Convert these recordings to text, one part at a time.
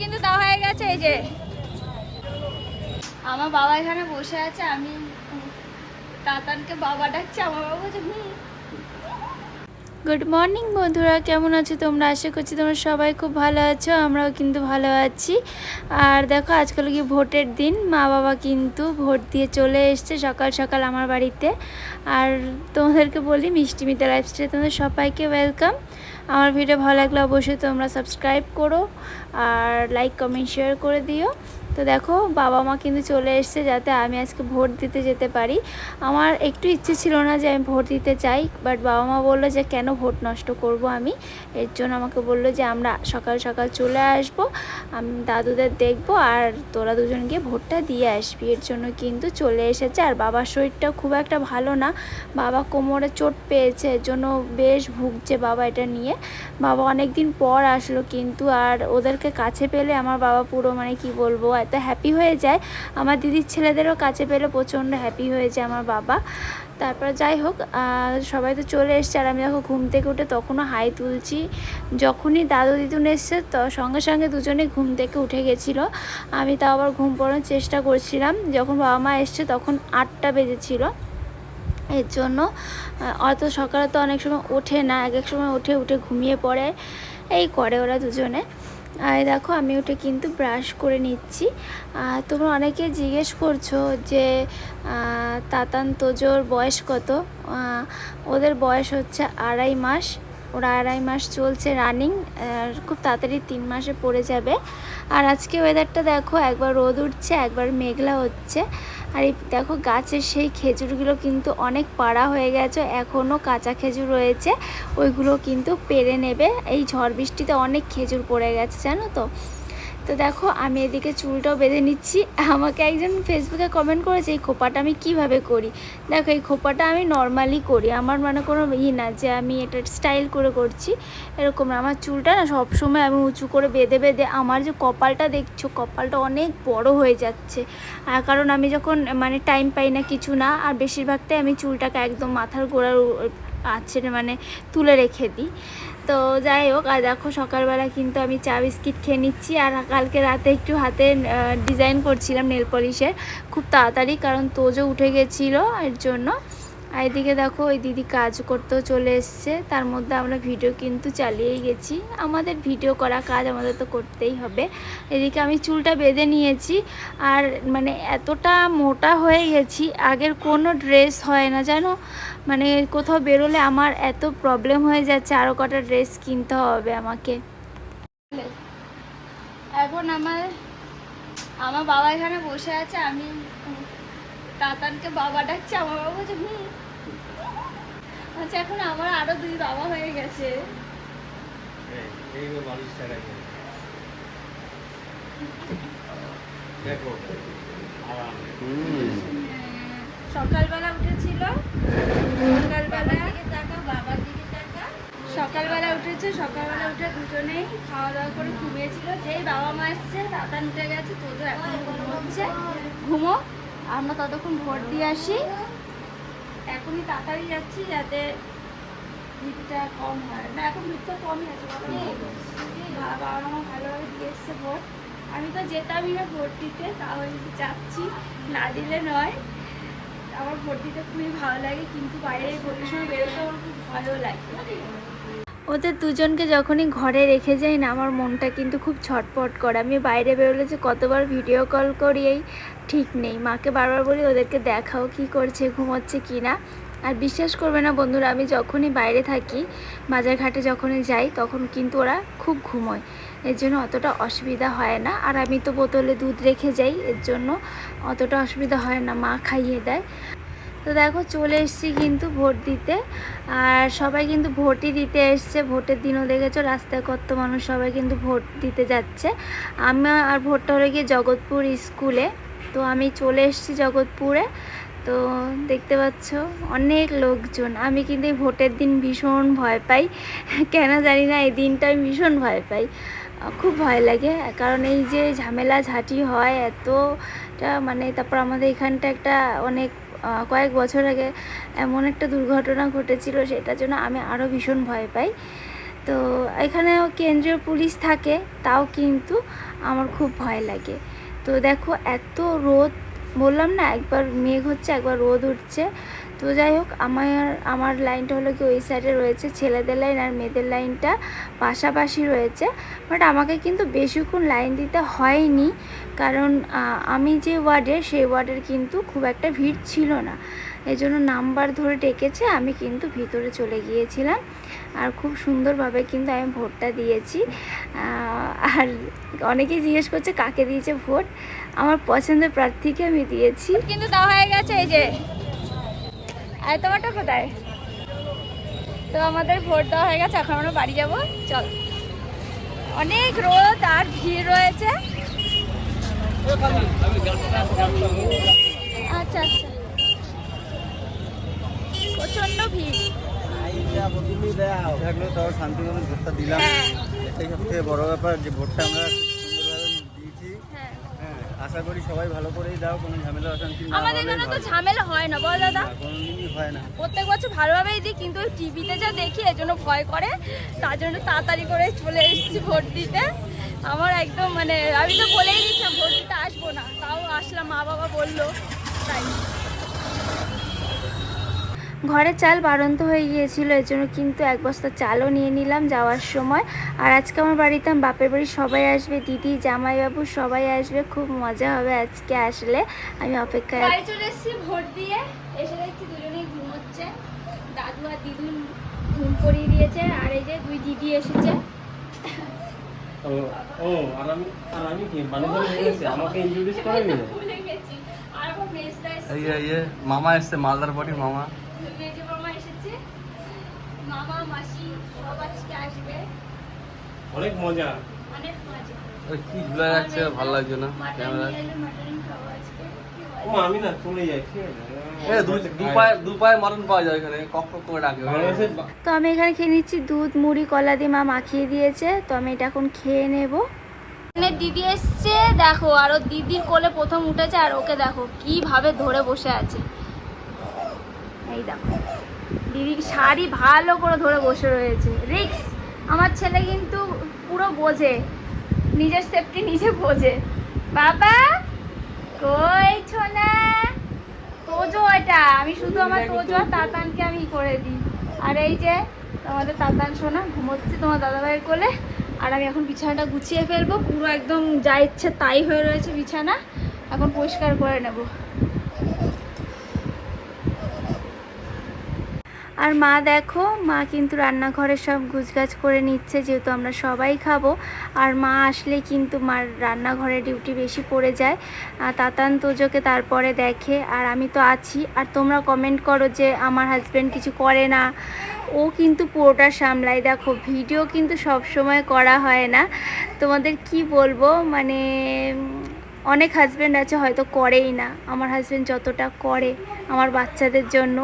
কিন্তু হয়ে গেছে এই যে। আমার বাবা এখানে বসে আছে, আমি বাবা আমার বাবা গুড মর্নিং বন্ধুরা, কেমন আছো তোমরা? আশা করছি তোমরা সবাই খুব ভালো আছো, আমরাও কিন্তু ভালো আছি। আর দেখো, আজকাল কি ভোটের দিন, মা বাবা কিন্তু ভোট দিয়ে চলে এসছে সকাল সকাল আমার বাড়িতে। আর তোমাদেরকে বলি, মিষ্টি মিতা লাইফস্টাইলে তোমাদের সবাইকে ওয়েলকাম আমার ভিডিও ভালো লাগলে অবশ্যই তোমরা সাবস্ক্রাইব করো আর লাইক কমেন্ট শেয়ার করে দিও। তো দেখো, বাবা মা কিন্তু চলে এসছে যাতে আমি আজকে ভোট দিতে যেতে পারি। আমার একটু ইচ্ছে ছিল না যে আমি ভোট দিতে চাই বাট বাবা মা বলল যে কেন ভোট নষ্ট করব আমি? এর জন্য আমাকে বলল যে আমরা সকাল সকাল চলে আসব, আমি দাদুদের দেখব আর তোরা দুজন গিয়ে ভোটটা দিয়ে আসবি। এর জন্য কিন্তু চলে এসেছে। আর বাবার শরীরটা খুব একটা ভালো না। বাবা কোমরে চোট পেয়েছে, এর জন্য বেশ ভুগছে বাবা এটা নিয়ে। বাবা অনেক দিন পর আসলো কিন্তু, আর ওদেরকে কাছে পেলে আমার বাবা পুরো মানে কি বলব এত হ্যাপি হয়ে যায়। আমার দিদির ছেলেদেরও কাছে পেলে প্রচণ্ড হ্যাপি হয়ে যায় আমার বাবা। তারপর যাই হোক সবাই তো চলে এসছে আর আমি যখন ঘুম থেকে উঠে তখনও হাই তুলছি। যখনই দাদু দিদুন এসছে তো সঙ্গে সঙ্গে দুজনে ঘুম থেকে উঠে গেছিল। আমি তাও আবার ঘুম পড়ানোর চেষ্টা করছিলাম। যখন বাবা মা এসছে তখন আটটা বেজেছিল। এর জন্য অত সকালে তো অনেক সময় ওঠে না। এক এক সময় উঠে উঠে ঘুমিয়ে পড়ে। এই করে ওরা দুজনে। আর দেখো, আমি উঠে কিন্তু ব্রাশ করে নিচ্ছি। আর তোমরা অনেকে জিজ্ঞেস করছ যে তাতান তোজোর বয়স কত? ওদের বয়স হচ্ছে আড়াই মাস। ওরা আড়াই মাস চলছে রানিং খুব তাড়াতাড়ি তিন মাসে পড়ে যাবে। আর আজকে ওয়েদারটা দেখো, একবার রোদ উঠছে, একবার মেঘলা হচ্ছে। আর এই দেখো গাছের সেই খেজুরগুলো কিন্তু অনেক পাড়া হয়ে গেছে এখনও কাঁচা খেজুর রয়েছে। ওইগুলো কিন্তু পেরে নেবে। এই ঝড় বৃষ্টিতে অনেক খেজুর পড়ে গেছে, জানো তো? তো দেখো, আমি এদিকে চুলটাও বেঁধে নিচ্ছি। আমাকে একজন ফেসবুকে কমেন্ট করেছে, এই খোপাটা আমি কীভাবে করি? দেখো, এই খোপাটা আমি নর্মালি করি। আমার মানে কোনো ই না যে আমি এটা স্টাইল করে করছি। এরকম আমার চুলটা না সবসময় আমি উঁচু করে বেঁধে বেঁধে, আমার যে কপালটা দেখছ, কপালটা অনেক বড় হয়ে যাচ্ছে। আর কারণ আমি যখন মানে টাইম পাই না কিছু না, আর বেশিরভাগটাই আমি চুলটাকে একদম মাথার গোড়ার আছে মানে তুলে রেখে দিই। তো যাই হোক, আর দেখো সকালবেলা কিন্তু আমি চা বিস্কিট খেয়ে নিচ্ছি আর কালকে রাতে একটু হাতে ডিজাইন করছিলাম নেল পলিশের খুব তাড়াতাড়ি, কারণ তোজও উঠে গেছিল এর জন্য। আর এদিকে দেখো, ওই দিদি কাজ করতেও চলে এসছে। তার মধ্যে আমরা ভিডিও কিন্তু চালিয়েই গেছি। আমাদের ভিডিও করা কাজ আমাদের তো করতেই হবে। এদিকে আমি চুলটা বেঁধে নিয়েছি। আর মানে এতটা মোটা হয়ে গেছি, আগের কোনো ড্রেস হয় না। জানো? মানে কোথাও বেরোলে আমার এত প্রবলেম হয়ে যাচ্ছে আরও কটা ড্রেস কিনতে হবে আমাকে। এখন আমার আমার বাবা এখানে বসে আছে, আমি তাতানকে বাবা ডাকছে, আমার বাবা বলছে, হুম আচ্ছা এখন আমার আরও দুই বাবা হয়ে গেছে। সকালবেলা উঠেছিল সকালবেলা সকালবেলা উঠেছে সকালবেলা উঠে দুজনেই খাওয়া দাওয়া করে ঘুমিয়েছিল। যেই বাবা মা এসছে তাতান উঠে গেছে তোজো এখন ঘুমোচ্ছে। ঘুমো আমরা ততক্ষণ ভোট দিয়ে আসি। এখনই তাড়াতাড়ি যাচ্ছি যাতে ভিড়টা কম হয়। না এখন ভিড়টা কমই আছে বাবা। মা ভালোভাবে দিয়ে এসছে ভোট। আমি তো যেতামই না ভোট দিতে তাহলে যাচ্ছি না দিলে নয়। আমার ভোট দিতে খুবই ভালো লাগে কিন্তু বাইরে ভোটের সময় বেরোতে আমার খুব ভালো লাগে। ওদের দুজনকে যখনই ঘরে রেখে যাই না, আমার মনটা কিন্তু খুব ছটপট করে। আমি বাইরে বেরোলে যে কতবার ভিডিও কল করি, এই ঠিক নেই। মাকে বারবার বলি, ওদেরকে দেখাও কি করছে, ঘুমোচ্ছে কি না? আর বিশ্বাস করবে না বন্ধুরা, আমি যখনই বাইরে থাকি, বাজারঘাটে যখনই যাই, তখন কিন্তু ওরা খুব ঘুমোয়। এর জন্য অতটা অসুবিধা হয় না। আর আমি তো বোতলে দুধ রেখে যাই, এর জন্য অতটা অসুবিধা হয় না। মা খাইয়ে দেয়। তো দেখো চলে এসেছি কিন্তু ভোট দিতে। আর সবাই কিন্তু ভোটই দিতে এসছে, ভোটের দিনও দেখেছ, রাস্তায় কত মানুষ সবাই কিন্তু ভোট দিতে যাচ্ছে। আমি আর ভোটটা হলো গিয়ে জগৎপুর স্কুলে। তো আমি চলে এসেছি জগৎপুরে। তো দেখতে পাচ্ছ অনেক লোকজন। আমি কিন্তু এই ভোটের দিন ভীষণ ভয় পাই। কেন জানি না, এই দিনটা আমি ভীষণ ভয় পাই। খুব ভয় লাগে। কারণ এই যে ঝামেলা ঝাঁটি হয় এতটা মানে তারপর আমাদের এখানটা একটা অনেক কয়েক বছর আগে এমন একটা দুর্ঘটনা ঘটেছিল, সেটার জন্য আমি আরও ভীষণ ভয় পাই। তো এখানেও কেন্দ্রীয় পুলিশ থাকে, তাও কিন্তু আমার খুব ভয় লাগে। তো দেখো, এত রোদ, বললাম না, একবার মেঘ হচ্ছে, একবার রোদ উঠছে। তো যাই হোক, আমার আমার লাইনটা হলো কি ওই সাইডে রয়েছে, ছেলেদের লাইন আর মেয়েদের লাইনটা পাশাপাশি রয়েছে। বাট আমাকে কিন্তু বেশিক্ষণ লাইন দিতে হয়নি, কারণ আমি যে ওয়ার্ডের সেই ওয়ার্ডের কিন্তু খুব একটা ভিড় ছিল না। এই জন্য নাম্বার ধরে ডেকেছে, আমি কিন্তু ভিতরে চলে গিয়েছিলাম। আর খুব সুন্দরভাবে কিন্তু আমি ভোটটা দিয়েছি। আর অনেকেই জিজ্ঞেস করছে, কাকে দিয়েছে ভোট? আমার পছন্দের প্রার্থীকে আমি দিয়েছি। কিন্তু দেওয়া হয়ে গেছে, এই যে আর তোমারটা কোথায়? তো আমাদের ভোট দেওয়া হয়ে গেছে এখন আমরা বাড়ি যাব। চল। অনেক রোদ আর ভিড় রয়েছে। আচ্ছা আচ্ছা। প্রচণ্ড ভিড়। শান্তিভাবে ভোটটা দিলাম। হ্যাঁ। এটাই সব থেকে বড় ব্যাপার যে ভোটটা আমরা সুন্দরভাবে দিয়েছি হ্যাঁ হ্যাঁ আশা করি সবাই ভালো করেই দাও কোনো ঝামেলা অশান্তি না আমাদের এখানে তো ঝামেলা হয় না বল দাদা? কোনোদিনই হয় না। প্রত্যেক বছর ভালোভাবেই দিই কিন্তু টিভিতে যা দেখি এজন্য জন্য ভয় করে। তার জন্য তাড়াতাড়ি করে চলে এসেছি ভোট দিতে। আমার একদম মানে আমি তো বলেই দিচ্ছিলাম ভোট দিতে আসব না। তাও আসলাম মা বাবা বলল তাই। ঘরে চাল বাড়ন্ত হয়ে গিয়েছিল এর জন্য কিন্তু এক বস্তা চালও নিয়ে নিলাম যাওয়ার সময়। আর আজকে আমার বাড়িতে আমার বাপের বাড়ি সবাই আসবে দিদি জামাইবাবু সবাই আসবে খুব মজা হবে আজকে আসলে। আমি অপেক্ষায় চলে এসেছি ভোট দিয়ে এসে দেখছি দুজনেই ঘুমোচ্ছে। দাদু আর দিদুন ঘুম পড়িয়ে দিয়েছে আর এই যে দুই দিদি এসেছে। ও ও আর আমি আর আমি কি? বান্ধবী আমাকে ইন্ট্রোডিউস করেনি? ভুলে আর আমার মেজদা এসেছে। যে মামা এসছে মালদার বাড়ির মামা। মেজো মামা এসেছে। মামা মাসি সব আজকে আসবে। অনেক মজা। অনেক মজা। কি ঝুলা যাচ্ছে ভালো লাগছে না ক্যামেরা। ও আমি না চলে যাই ঠিক আছে? তো আমি এখানে খেয়ে নিচ্ছি দুধ মুড়ি কলা দিয়ে মা মাখিয়ে দিয়েছে। তো আমি এটা এখন খেয়ে নেব। এখানে দিদি এসছে দেখো আর দিদির কোলে প্রথম উঠেছে আর ওকে দেখো কীভাবে ধরে বসে আছে। এই দেখো। দিদি শাড়ি ভালো করে ধরে বসে রয়েছে। রিক্স আমার ছেলে কিন্তু পুরো বোঝে। নিজের সেফটি নিজে বোঝে। বাবা কই ছোনা? তোজো এটা। আমি শুধু আমার তোজো আর তাতানকে আমি করে দিই। আর এই যে আমাদের তাতান সোনা ঘুমোচ্ছে তোমার দাদাভাইয়ের কোলে। আর আমি এখন বিছানাটা গুছিয়ে ফেলব। পুরো একদম যা ইচ্ছে তাই হয়ে রয়েছে বিছানা। এখন পরিষ্কার করে নেব। আর মা দেখো, মা কিন্তু রান্নাঘরে সব গুছগাছ করে নিচ্ছে, যেহেতু আমরা সবাই খাব। আর মা আসলে কিন্তু মার রান্নাঘরে ডিউটি বেশি পড়ে যায়। আর তাতান তোজোকে তারপরে দেখে, আর আমি তো আছি। আর তোমরা কমেন্ট করো যে আমার হাজব্যান্ড কিছু করে না। ও কিন্তু পুরোটা সামলায় দেখো ভিডিও কিন্তু সব সময় করা হয় না। তোমাদের কি বলব মানে অনেক হাজব্যান্ড আছে হয়তো করেই না। আমার হাজব্যান্ড যতটা করে, আমার বাচ্চাদের জন্য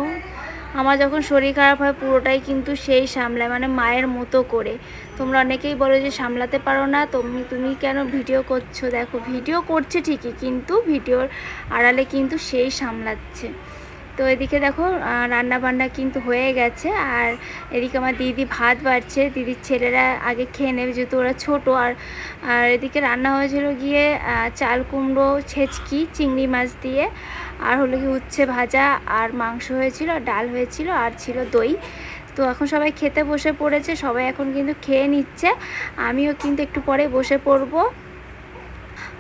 আমার যখন শরীর খারাপ হয় পুরোটাই কিন্তু সেই সামলায় মানে মায়ের মতো করে। তোমরা অনেকেই বলো যে সামলাতে পারো না, তুমি তুমি কেন ভিডিও করছ? দেখো, ভিডিও করছে ঠিকই, কিন্তু ভিডিওর আড়ালে কিন্তু সেই সামলাচ্ছে। তো এদিকে দেখো রান্না বান্না কিন্তু হয়ে গেছে। আর এদিকে আমার দিদি ভাত বাড়ছে। দিদির ছেলেরা আগে খেয়ে নেবে, যেহেতু ওরা ছোটো। আর আর এদিকে রান্না হয়েছিল গিয়ে চাল কুমড়ো, ছেচকি, চিংড়ি মাছ দিয়ে। আর হলো কি উচ্ছে ভাজা আর মাংস হয়েছিল, ডাল হয়েছিল, আর ছিল দই। তো এখন সবাই খেতে বসে পড়েছে। সবাই এখন কিন্তু খেয়ে নিচ্ছে। আমিও কিন্তু একটু পরে বসে পড়ব।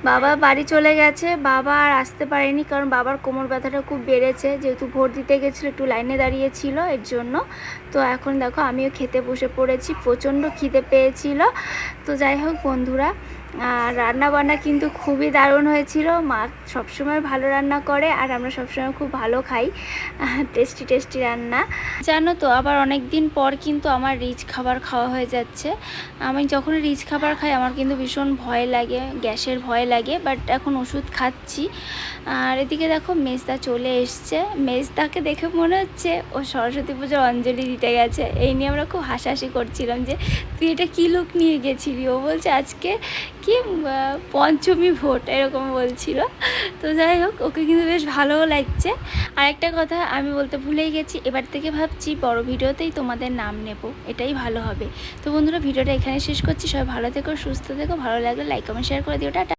বাবা বাড়ি চলে গেছে, বাবা আর আসতে পারেনি কারণ বাবার কোমর ব্যথাটা খুব বেড়েছে, যেহেতু ভোট দিতে গেছিল, একটু লাইনে দাঁড়িয়েছিল এর জন্য। তো এখন দেখো আমিও খেতে বসে পড়েছি, প্রচণ্ড খিদে পেয়েছিল। তো যাই হোক বন্ধুরা রান্না বান্না কিন্তু খুবই দারুণ হয়েছিল। মা সবসময় ভালো রান্না করে আর আমরা সবসময় খুব ভালো খাই। টেস্টি টেস্টি রান্না। জানো তো, আবার অনেক দিন পর কিন্তু আমার রিচ খাবার খাওয়া হয়ে যাচ্ছে। আমি যখন রিচ খাবার খাই, আমার কিন্তু ভীষণ ভয় লাগে, গ্যাসের ভয় লাগে বাট এখন ওষুধ খাচ্ছি। আর এদিকে দেখো, মেজদা চলে এসছে। মেজদাকে দেখে মনে হচ্ছে, ও সরস্বতী পুজোর অঞ্জলি দিতে গেছে। এই নিয়ে আমরা খুব হাসাহাসি করছিলাম যে, তুই এটা কী লুক নিয়ে গেছিলি? ও বলছে, আজকে কি পঞ্চমী ভোট এরকম বলছিল। তো যাই হোক, ওকে কিন্তু বেশ ভালোও লাগছে। আর একটা কথা আমি বলতে ভুলেই গেছি, এবার থেকে ভাবছি বড় ভিডিওতেই তোমাদের নাম নেব, এটাই ভালো হবে। তো বন্ধুরা, ভিডিওটা এখানে শেষ করছি, সবাই ভালো থেকো, সুস্থ থেকো, ভালো লাগলে লাইক কমেন্ট শেয়ার করে দিও, টাটা।